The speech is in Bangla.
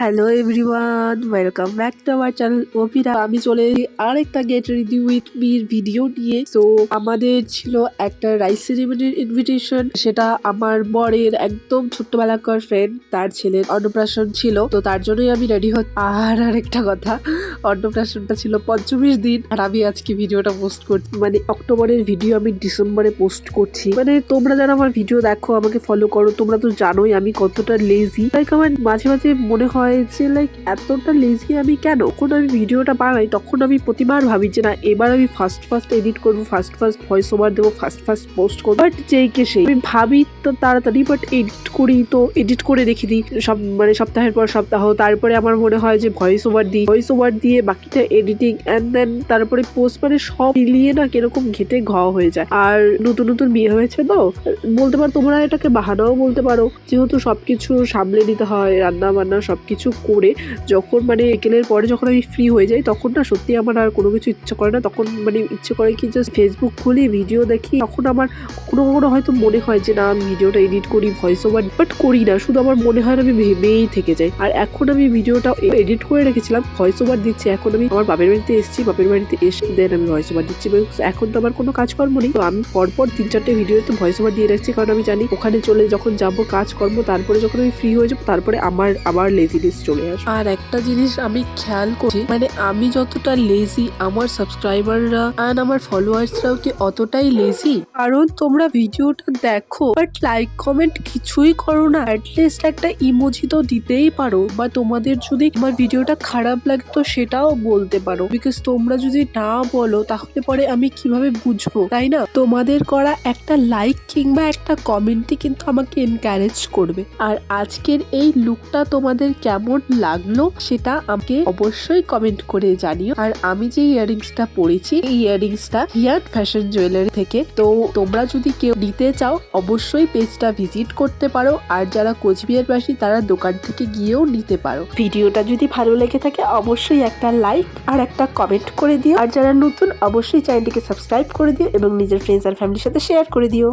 Hello everyone welcome back to our channel ওপিরা আমি চলে আরেকটা get ready with me video নিয়ে। তো আমাদের ছিল একটা রাইস সেরিমনির ইনভিটেশন সেটা আমার বরের একদম ছোট্টবেলাকার ফ্রেন্ড তার ছেলের অন্নপ্রাশন ছিল। তো তার জন্যই আমি রেডি হত আর আরেকটা কথা, অন্নপ্রাশনটা ছিল পঞ্চমীর দিন। আর আমি আজকে ভিডিওটা পোস্ট করছি। মানে অক্টোবরের ভিডিও আমি ডিসেম্বরে পোস্ট করছি। মানে তোমরা যারা আমার ভিডিও দেখো, আমাকে ফলো করো, তোমরা তো জানোই আমি কতটা লেজি লাইক আমার মাঝে মাঝে মনে হয় যে লাইক এতটা লেজি আমি কেন? যখন আমি ভিডিওটা বানাই, তখন আমি প্রতিবার ভাবি যে, না, এবার আমি ফার্স্ট ফার্স্ট এডিট করব ফার্স্ট ফার্স্ট ভয়েস ওভার দেবো ফার্স্ট ফার্স্ট পোস্ট করব। বাট যেই কে সেই আমি ভাবি তো তাড়াতাড়ি বাট এডিট করি তো এডিট করে রেখে দিই। সব মানে সপ্তাহের পর সপ্তাহ, তারপরে আমার মনে হয় যে ভয়েস ওভার দিই ভয়েস ওভার দিয়ে বাকিটা এডিটিং অ্যান্ড দেন তারপরে পোস্ট মানে সব মিলিয়ে না কীরকম ঘেটে ঘ হয়ে যায়। আর নতুন নতুন বিয়ে হয়েছে তো, বলতে পারো তোমরা এটাকে বাহানাও বলতে পারো। যেহেতু সবকিছু সামলে নিতে হয় রান্না বান্না সবকিছু করে যখন মানে বিকেলের পরে যখন আমি ফ্রি হয়ে যাই, তখন না সত্যি আমার আর কোনো কিছু ইচ্ছে করে না। তখন মানে ইচ্ছে করে কি জাস্ট ফেসবুক খুলি ভিডিও দেখি। তখন আমার কখনো কখনো হয়তো মনে হয় যে, না, আমি ভিডিওটা এডিট করি ভয়েস ওভার বাট করি না। শুধু আমার মনে হয় আমি ভেবেই থেকে যাই। আর এখন আমি ভিডিওটা এডিট করে রেখেছিলাম ভয়েস ওভার দিচ্ছি। এখন আমি আমার বাপের বাড়িতে এসেছি, বাপের বাড়িতে এসে দেন আমি ভয়েস ওভার দিচ্ছি এখন তো আমার কোনো কাজকর্ম নেই। তো আমি পরপর তিন চারটে ভিডিওতে ভয়েস ওভার দিয়ে রাখছি। কারণ আমি জানি ওখানে চলে যখন যাব কাজকর্ম, তারপরে যখন আমি ফ্রি হয়ে যাব, তারপরে আমার আবার লেজিনেস চলে আসবে আর একটা জিনিস আমি খেয়াল করছি মানে আমি যতটা লেজি আমার সাবস্ক্রাইবাররা অ্যান্ড আমার ফলোয়ার্সরাও কি অতটাই লেজি কারণ তোমরা ভিডিওটা দেখো বাট লাইক কমেন্ট কিছুই করো না। অ্যাটলিস্ট একটা ইমোজি তো দিতেই পারো, বা তোমাদের যদি আমার ভিডিওটা খারাপ লাগে তো সেটাও বলতে পারো। বিকজ তোমরা যদি না বলো, তাহলে পরে আমি কীভাবে বুঝব, তাই না? তোমাদের করা একটা লাইক কিংবা একটা কমেন্টই কিন্তু আমাকে এনকারেজ করবে। আর আজকের এই লুকটা তোমাদের কেমন লাগল সেটা আমাকে অবশ্যই কমেন্ট করে জানিও। আর আমি যে ইয়াররিংসটা পরেছি, এই ইয়াররিংসটা হিয়ার ফ্যাশন জুয়েলারি থেকে। তো তোমরা যদি কেউ নিতে চাও, অবশ্যই পেজটা ভিজিট করতে পারো। আর যারা কোচবিহারবাসী, তারা দোকান থেকে গিয়েও নিতে পারো। ভিডিওটা যদি ভালো লেগে থাকে, অবশ্যই একটা লাইক আর একটা কমেন্ট করে দিও। আর যারা নতুন, অবশ্যই চ্যানেলটিকে সাবস্ক্রাইব করে দিও এবং নিজের ফ্রেন্ডস আর ফ্যামিলির সাথে শেয়ার করে দিও।